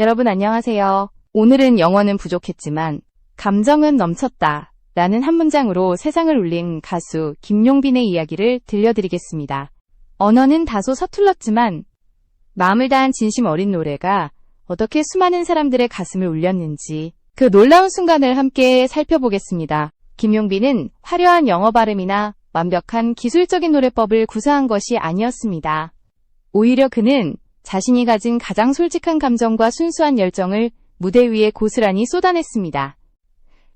여러분 안녕하세요. 오늘은 영어는 부족했지만 감정은 넘쳤다. 라는 한 문장으로 세상을 울린 가수 김용빈의 이야기를 들려드리겠습니다. 언어는 다소 서툴렀지만 마음을 다한 진심 어린 노래가 어떻게 수많은 사람들의 가슴을 울렸는지 그 놀라운 순간을 함께 살펴보겠습니다. 김용빈은 화려한 영어 발음이나 완벽한 기술적인 노래법을 구사한 것이 아니었습니다. 오히려 그는 자신이 가진 가장 솔직한 감정과 순수한 열정을 무대 위에 고스란히 쏟아냈습니다.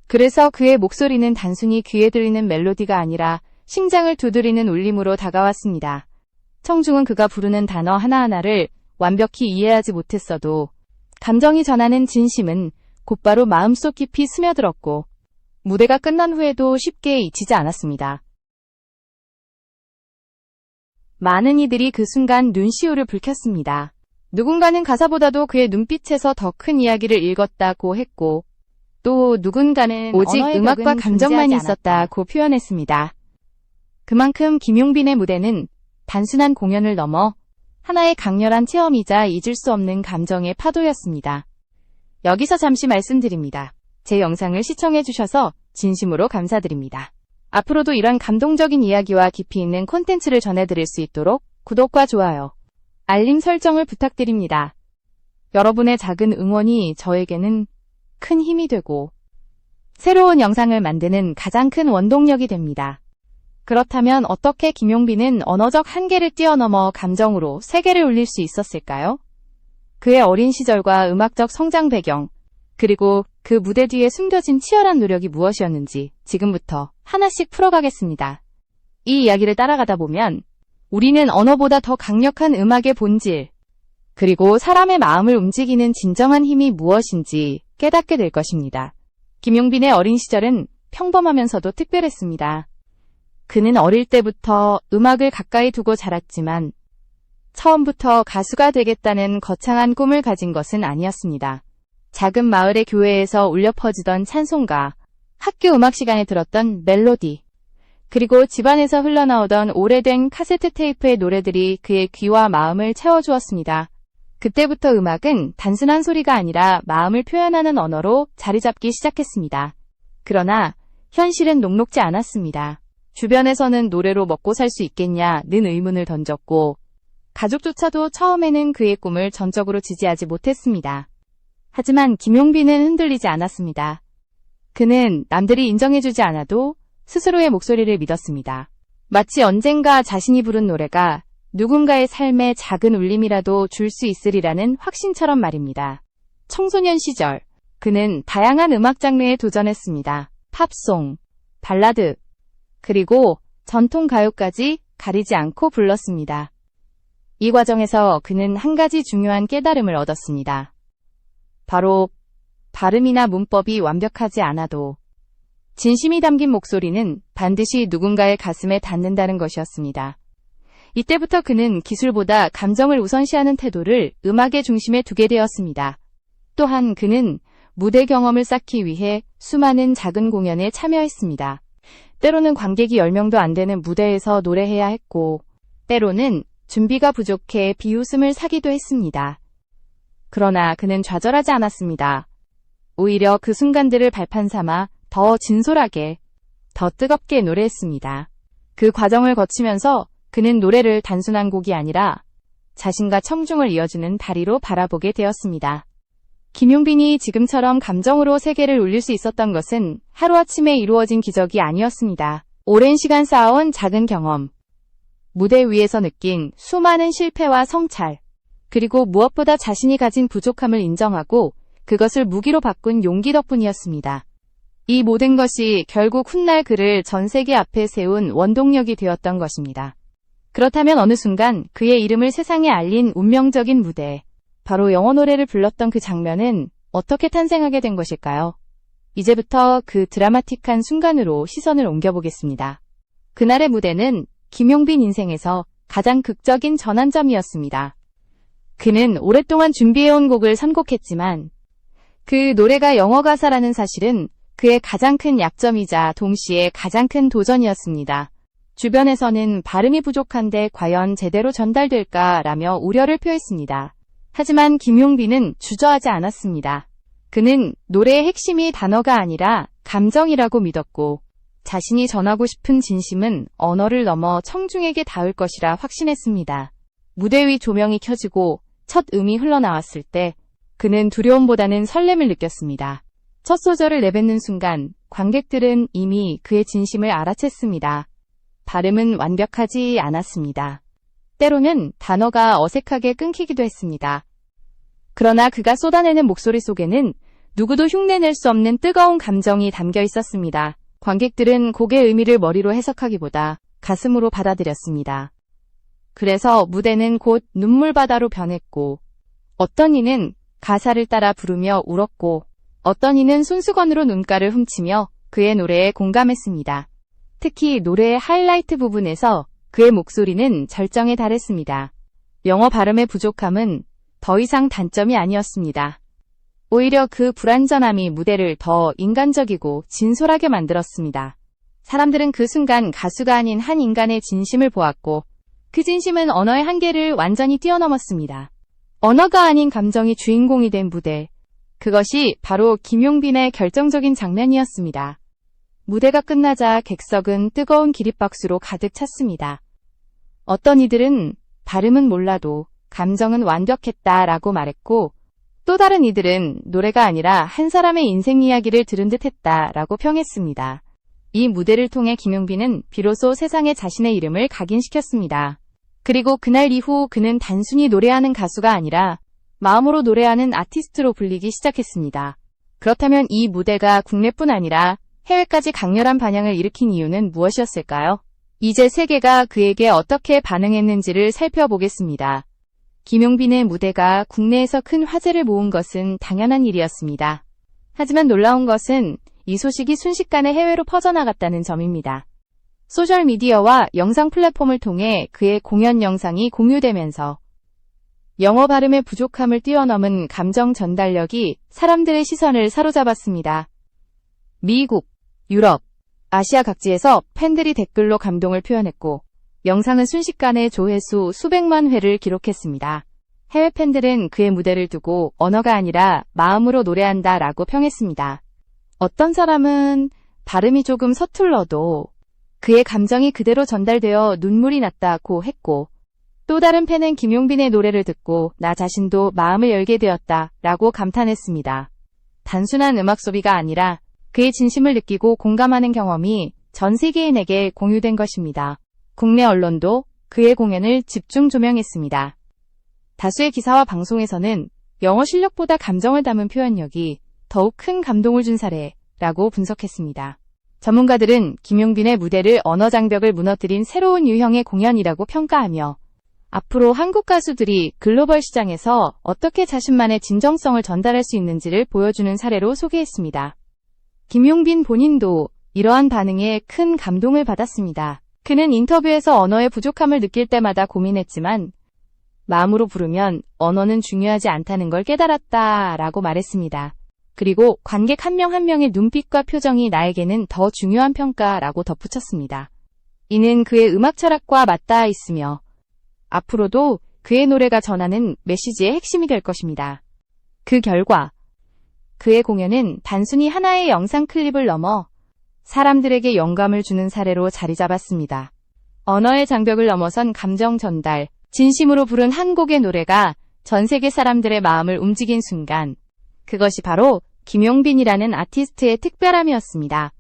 그래서 그의 목소리는 단순히 귀에 들리는 멜로디가 아니라 심장을 두드리는 울림으로 다가왔습니다. 청중은 그가 부르는 단어 하나하나를 완벽히 이해하지 못했어도 감정이 전하는 진심은 곧바로 마음속 깊이 스며들었고 무대가 끝난 후에도 쉽게 잊히지 않았습니다. 많은 이들이 그 순간 눈시울을 붉혔습니다. 누군가는 가사보다도 그의 눈빛에서 더 큰 이야기를 읽었다고 했고, 또 누군가는 오직 음악과 감정만 있었다고 표현했습니다. 그만큼 김용빈의 무대는 단순한 공연을 넘어 하나의 강렬한 체험이자 잊을 수 없는 감정의 파도였습니다. 여기서 잠시 말씀드립니다. 제 영상을 시청해주셔서 진심으로 감사드립니다. 앞으로도 이런 감동적인 이야기와 깊이 있는 콘텐츠를 전해드릴 수 있도록 구독과 좋아요, 알림 설정을 부탁드립니다. 여러분의 작은 응원이 저에게는 큰 힘이 되고 새로운 영상을 만드는 가장 큰 원동력이 됩니다. 그렇다면 어떻게 김용빈은 언어적 한계를 뛰어넘어 감정으로 세계를 울릴 수 있었을까요? 그의 어린 시절과 음악적 성장 배경, 그리고 그 무대 뒤에 숨겨진 치열한 노력이 무엇이었는지 지금부터 하나씩 풀어가겠습니다. 이 이야기를 따라가다 보면 우리는 언어보다 더 강력한 음악의 본질, 그리고 사람의 마음을 움직이는 진정한 힘이 무엇인지 깨닫게 될 것입니다. 김용빈의 어린 시절은 평범하면서도 특별했습니다. 그는 어릴 때부터 음악을 가까이 두고 자랐지만 처음부터 가수가 되겠다는 거창한 꿈을 가진 것은 아니었습니다. 작은 마을의 교회에서 울려 퍼지던 찬송가, 학교 음악 시간에 들었던 멜로디, 그리고 집안에서 흘러나오던 오래된 카세트 테이프의 노래들이 그의 귀와 마음을 채워주었습니다. 그때부터 음악은 단순한 소리가 아니라 마음을 표현하는 언어로 자리 잡기 시작했습니다. 그러나 현실은 녹록지 않았습니다. 주변에서는 노래로 먹고 살 수 있겠냐는 의문을 던졌고, 가족조차도 처음에는 그의 꿈을 전적으로 지지하지 못했습니다. 하지만 김용빈은 흔들리지 않았습니다. 그는 남들이 인정해주지 않아도 스스로의 목소리를 믿었습니다. 마치 언젠가 자신이 부른 노래가 누군가의 삶에 작은 울림이라도 줄 수 있으리라는 확신처럼 말입니다. 청소년 시절, 그는 다양한 음악 장르에 도전했습니다. 팝송, 발라드, 그리고 전통 가요까지 가리지 않고 불렀습니다. 이 과정에서 그는 한 가지 중요한 깨달음을 얻었습니다. 바로 발음이나 문법이 완벽하지 않아도 진심이 담긴 목소리는 반드시 누군가의 가슴에 닿는다는 것이었습니다. 이때부터 그는 기술보다 감정을 우선시하는 태도를 음악의 중심에 두게 되었습니다. 또한 그는 무대 경험을 쌓기 위해 수많은 작은 공연에 참여했습니다. 때로는 관객이 10명도 안 되는 무대에서 노래해야 했고, 때로는 준비가 부족해 비웃음을 사기도 했습니다. 그러나 그는 좌절하지 않았습니다. 오히려 그 순간들을 발판 삼아 더 진솔하게, 더 뜨겁게 노래했습니다. 그 과정을 거치면서 그는 노래를 단순한 곡이 아니라 자신과 청중을 이어주는 다리로 바라보게 되었습니다. 김용빈이 지금처럼 감정으로 세계를 울릴 수 있었던 것은 하루아침에 이루어진 기적이 아니었습니다. 오랜 시간 쌓아온 작은 경험, 무대 위에서 느낀 수많은 실패와 성찰, 그리고 무엇보다 자신이 가진 부족함을 인정하고 그것을 무기로 바꾼 용기 덕분이었습니다. 이 모든 것이 결국 훗날 그를 전 세계 앞에 세운 원동력이 되었던 것입니다. 그렇다면 어느 순간 그의 이름을 세상에 알린 운명적인 무대, 바로 영어 노래를 불렀던 그 장면은 어떻게 탄생하게 된 것일까요? 이제부터 그 드라마틱한 순간으로 시선을 옮겨보겠습니다. 그날의 무대는 김용빈 인생에서 가장 극적인 전환점이었습니다. 그는 오랫동안 준비해온 곡을 선곡했지만 그 노래가 영어 가사라는 사실은 그의 가장 큰 약점이자 동시에 가장 큰 도전이었습니다. 주변에서는 발음이 부족한데 과연 제대로 전달될까라며 우려를 표했습니다. 하지만 김용빈은 주저하지 않았습니다. 그는 노래의 핵심이 단어가 아니라 감정이라고 믿었고 자신이 전하고 싶은 진심은 언어를 넘어 청중에게 닿을 것이라 확신했습니다. 무대 위 조명이 켜지고 첫 음이 흘러나왔을 때 그는 두려움보다는 설렘을 느꼈습니다. 첫 소절을 내뱉는 순간 관객들은 이미 그의 진심을 알아챘습니다. 발음은 완벽하지 않았습니다. 때로는 단어가 어색하게 끊기기도 했습니다. 그러나 그가 쏟아내는 목소리 속에는 누구도 흉내낼 수 없는 뜨거운 감정이 담겨 있었습니다. 관객들은 곡의 의미를 머리로 해석하기보다 가슴으로 받아들였습니다. 그래서 무대는 곧 눈물바다로 변했고, 어떤 이는 가사를 따라 부르며 울었고, 어떤 이는 손수건으로 눈가를 훔치며 그의 노래에 공감했습니다. 특히 노래의 하이라이트 부분에서 그의 목소리는 절정에 달했습니다. 영어 발음의 부족함은 더 이상 단점이 아니었습니다. 오히려 그 불완전함이 무대를 더 인간적이고 진솔하게 만들었습니다. 사람들은 그 순간 가수가 아닌 한 인간의 진심을 보았고, 그 진심은 언어의 한계를 완전히 뛰어넘었습니다. 언어가 아닌 감정이 주인공이 된 무대. 그것이 바로 김용빈의 결정적인 장면이었습니다. 무대가 끝나자 객석은 뜨거운 기립박수로 가득 찼습니다. 어떤 이들은 발음은 몰라도 감정은 완벽했다 라고 말했고, 또 다른 이들은 노래가 아니라 한 사람의 인생 이야기를 들은 듯 했다 라고 평했습니다. 이 무대를 통해 김용빈은 비로소 세상에 자신의 이름을 각인시켰습니다. 그리고 그날 이후 그는 단순히 노래하는 가수가 아니라 마음으로 노래하는 아티스트로 불리기 시작했습니다. 그렇다면 이 무대가 국내뿐 아니라 해외까지 강렬한 반향을 일으킨 이유는 무엇이었을까요? 이제 세계가 그에게 어떻게 반응했는지를 살펴보겠습니다. 김용빈의 무대가 국내에서 큰 화제를 모은 것은 당연한 일이었습니다. 하지만 놀라운 것은 이 소식이 순식간에 해외로 퍼져나갔다는 점입니다. 소셜미디어와 영상 플랫폼을 통해 그의 공연 영상이 공유되면서 영어 발음의 부족함을 뛰어넘은 감정 전달력이 사람들의 시선을 사로잡았습니다. 미국, 유럽, 아시아 각지에서 팬들이 댓글로 감동을 표현했고, 영상은 순식간에 조회수 수백만 회를 기록했습니다. 해외 팬들은 그의 무대를 두고 언어가 아니라 마음으로 노래한다 라고 평했습니다. 어떤 사람은 발음이 조금 서툴러도 그의 감정이 그대로 전달되어 눈물이 났다고 했고, 또 다른 팬은 김용빈의 노래를 듣고 나 자신도 마음을 열게 되었다 라고 감탄했습니다. 단순한 음악 소비가 아니라 그의 진심을 느끼고 공감하는 경험이 전 세계인에게 공유된 것입니다. 국내 언론도 그의 공연을 집중 조명했습니다. 다수의 기사와 방송에서는 영어 실력보다 감정을 담은 표현력이 더욱 큰 감동을 준 사례라고 분석했습니다. 전문가들은 김용빈의 무대를 언어 장벽을 무너뜨린 새로운 유형의 공연이라고 평가하며 앞으로 한국 가수들이 글로벌 시장에서 어떻게 자신만의 진정성을 전달할 수 있는지를 보여주는 사례로 소개했습니다. 김용빈 본인도 이러한 반응에 큰 감동을 받았습니다. 그는 인터뷰에서 언어의 부족함을 느낄 때마다 고민했지만 마음으로 부르면 언어는 중요하지 않다는 걸 깨달았다 라고 말했습니다. 그리고 관객 한명한 명의 눈빛과 표정이 나에게는 더 중요한 평가라고 덧붙였습니다. 이는 그의 음악 철학과 맞닿아 있으며 앞으로도 그의 노래가 전하는 메시지의 핵심이 될 것입니다. 그 결과 그의 공연은 단순히 하나의 영상 클립을 넘어 사람들에게 영감을 주는 사례로 자리 잡았습니다. 언어의 장벽을 넘어선 감정 전달, 진심으로 부른 한 곡의 노래가 전 세계 사람들의 마음을 움직인 순간, 그것이 바로 김용빈이라는 아티스트의 특별함이었습니다.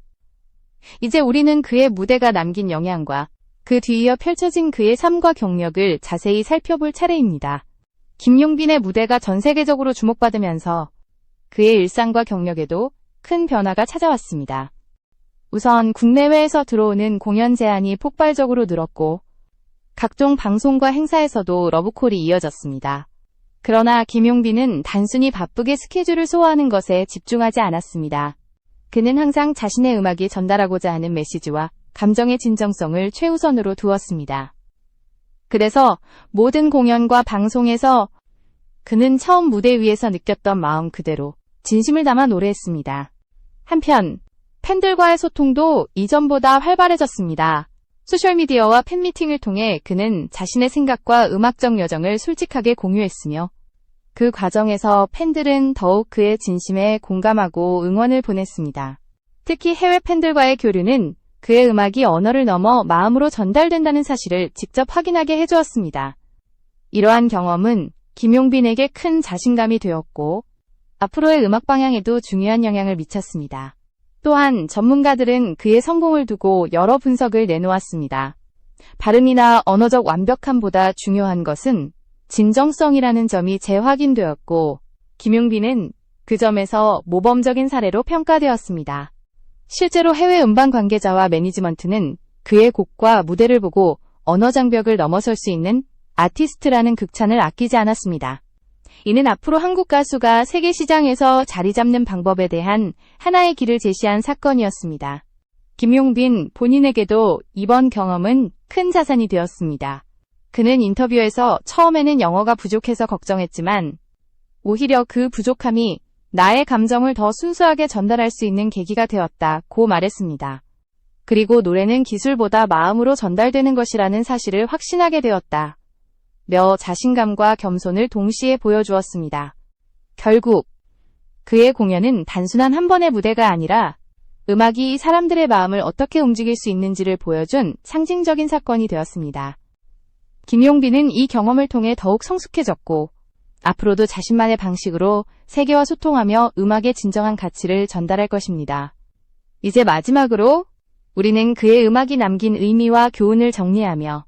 이제 우리는 그의 무대가 남긴 영향과 그 뒤이어 펼쳐진 그의 삶과 경력을 자세히 살펴볼 차례입니다. 김용빈의 무대가 전 세계적으로 주목받으면서 그의 일상과 경력에도 큰 변화가 찾아왔습니다. 우선 국내외에서 들어오는 공연 제안이 폭발적으로 늘었고 각종 방송과 행사에서도 러브콜이 이어졌습니다. 그러나 김용빈은 단순히 바쁘게 스케줄을 소화하는 것에 집중하지 않았습니다. 그는 항상 자신의 음악이 전달하고자 하는 메시지와 감정의 진정성을 최우선으로 두었습니다. 그래서 모든 공연과 방송에서 그는 처음 무대 위에서 느꼈던 마음 그대로 진심을 담아 노래했습니다. 한편 팬들과의 소통도 이전보다 활발해졌습니다. 소셜미디어와 팬미팅을 통해 그는 자신의 생각과 음악적 여정을 솔직하게 공유했으며 그 과정에서 팬들은 더욱 그의 진심에 공감하고 응원을 보냈습니다. 특히 해외 팬들과의 교류는 그의 음악이 언어를 넘어 마음으로 전달된다는 사실을 직접 확인하게 해주었습니다. 이러한 경험은 김용빈에게 큰 자신감이 되었고 앞으로의 음악 방향에도 중요한 영향을 미쳤습니다. 또한 전문가들은 그의 성공을 두고 여러 분석을 내놓았습니다. 발음이나 언어적 완벽함보다 중요한 것은 진정성이라는 점이 재확인되었고 김용빈은 그 점에서 모범적인 사례로 평가되었습니다. 실제로 해외 음반 관계자와 매니지먼트는 그의 곡과 무대를 보고 언어 장벽을 넘어설 수 있는 아티스트라는 극찬을 아끼지 않았습니다. 이는 앞으로 한국 가수가 세계 시장에서 자리 잡는 방법에 대한 하나의 길을 제시한 사건이었습니다. 김용빈 본인에게도 이번 경험은 큰 자산이 되었습니다. 그는 인터뷰에서 처음에는 영어가 부족해서 걱정했지만 오히려 그 부족함이 나의 감정을 더 순수하게 전달할 수 있는 계기가 되었다고 말했습니다. 그리고 노래는 기술보다 마음으로 전달되는 것이라는 사실을 확신하게 되었다. 며 자신감과 겸손을 동시에 보여주었습니다. 결국 그의 공연은 단순한 한 번의 무대가 아니라 음악이 사람들의 마음을 어떻게 움직일 수 있는지를 보여준 상징적인 사건이 되었습니다. 김용빈은 이 경험을 통해 더욱 성숙해졌고 앞으로도 자신만의 방식으로 세계와 소통하며 음악의 진정한 가치를 전달할 것입니다. 이제 마지막으로 우리는 그의 음악이 남긴 의미와 교훈을 정리하며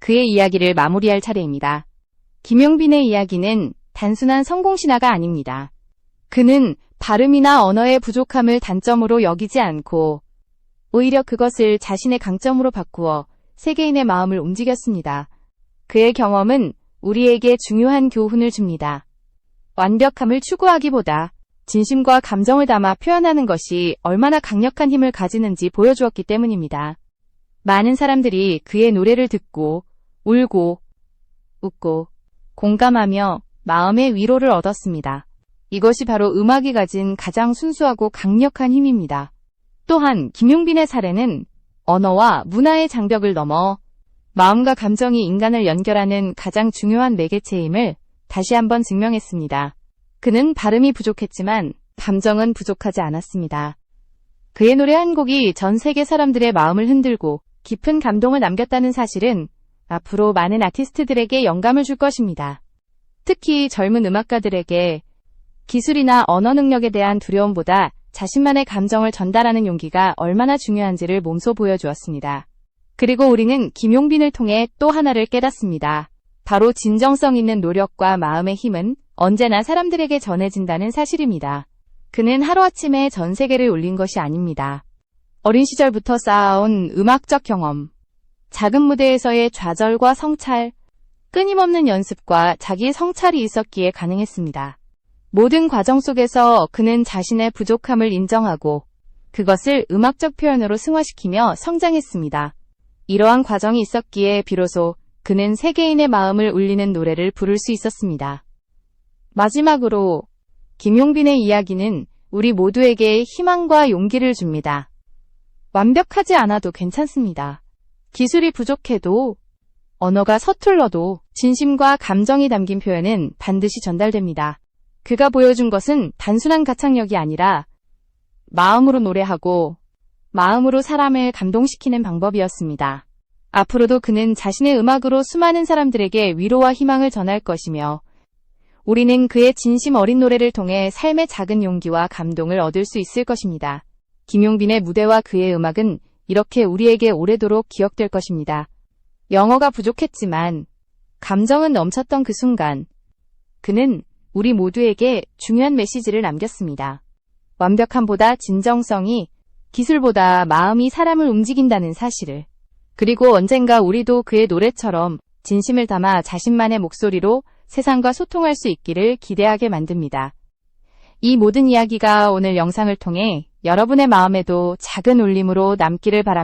그의 이야기를 마무리할 차례입니다. 김용빈의 이야기는 단순한 성공 신화가 아닙니다. 그는 발음이나 언어의 부족함을 단점으로 여기지 않고 오히려 그것을 자신의 강점으로 바꾸어 세계인의 마음을 움직였습니다. 그의 경험은 우리에게 중요한 교훈을 줍니다. 완벽함을 추구하기보다 진심과 감정을 담아 표현하는 것이 얼마나 강력한 힘을 가지는지 보여주었기 때문입니다. 많은 사람들이 그의 노래를 듣고 울고 웃고 공감하며 마음의 위로를 얻었습니다. 이것이 바로 음악이 가진 가장 순수하고 강력한 힘입니다. 또한 김용빈의 사례는 언어와 문화의 장벽을 넘어 마음과 감정이 인간을 연결하는 가장 중요한 매개체임을 다시 한번 증명했습니다. 그는 발음이 부족했지만 감정은 부족하지 않았습니다. 그의 노래 한 곡이 전 세계 사람들의 마음을 흔들고 깊은 감동을 남겼다는 사실은 앞으로 많은 아티스트들에게 영감을 줄 것입니다. 특히 젊은 음악가들에게 기술이나 언어 능력에 대한 두려움보다 자신만의 감정을 전달하는 용기가 얼마나 중요한지를 몸소 보여주었습니다. 그리고 우리는 김용빈을 통해 또 하나를 깨닫습니다. 바로 진정성 있는 노력과 마음의 힘은 언제나 사람들에게 전해진다는 사실입니다. 그는 하루아침에 전 세계를 울린 것이 아닙니다. 어린 시절부터 쌓아온 음악적 경험, 작은 무대에서의 좌절과 성찰, 끊임없는 연습과 자기 성찰이 있었기에 가능했습니다. 모든 과정 속에서 그는 자신의 부족함을 인정하고 그것을 음악적 표현으로 승화시키며 성장했습니다. 이러한 과정이 있었기에 비로소 그는 세계인의 마음을 울리는 노래를 부를 수 있었습니다. 마지막으로 김용빈의 이야기는 우리 모두에게 희망과 용기를 줍니다. 완벽하지 않아도 괜찮습니다. 기술이 부족해도 언어가 서툴러도 진심과 감정이 담긴 표현은 반드시 전달됩니다. 그가 보여준 것은 단순한 가창력이 아니라 마음으로 노래하고 마음으로 사람을 감동시키는 방법이었습니다. 앞으로도 그는 자신의 음악으로 수많은 사람들에게 위로와 희망을 전할 것이며 우리는 그의 진심 어린 노래를 통해 삶의 작은 용기와 감동을 얻을 수 있을 것입니다. 김용빈의 무대와 그의 음악은 이렇게 우리에게 오래도록 기억될 것입니다. 영어가 부족했지만 감정은 넘쳤던 그 순간 그는 우리 모두에게 중요한 메시지를 남겼습니다. 완벽함보다 진정성이 기술보다 마음이 사람을 움직인다는 사실을 그리고 언젠가 우리도 그의 노래처럼 진심을 담아 자신만의 목소리로 세상과 소통할 수 있기를 기대하게 만듭니다. 이 모든 이야기가 오늘 영상을 통해 여러분의 마음에도 작은 울림으로 남기를 바랍니다.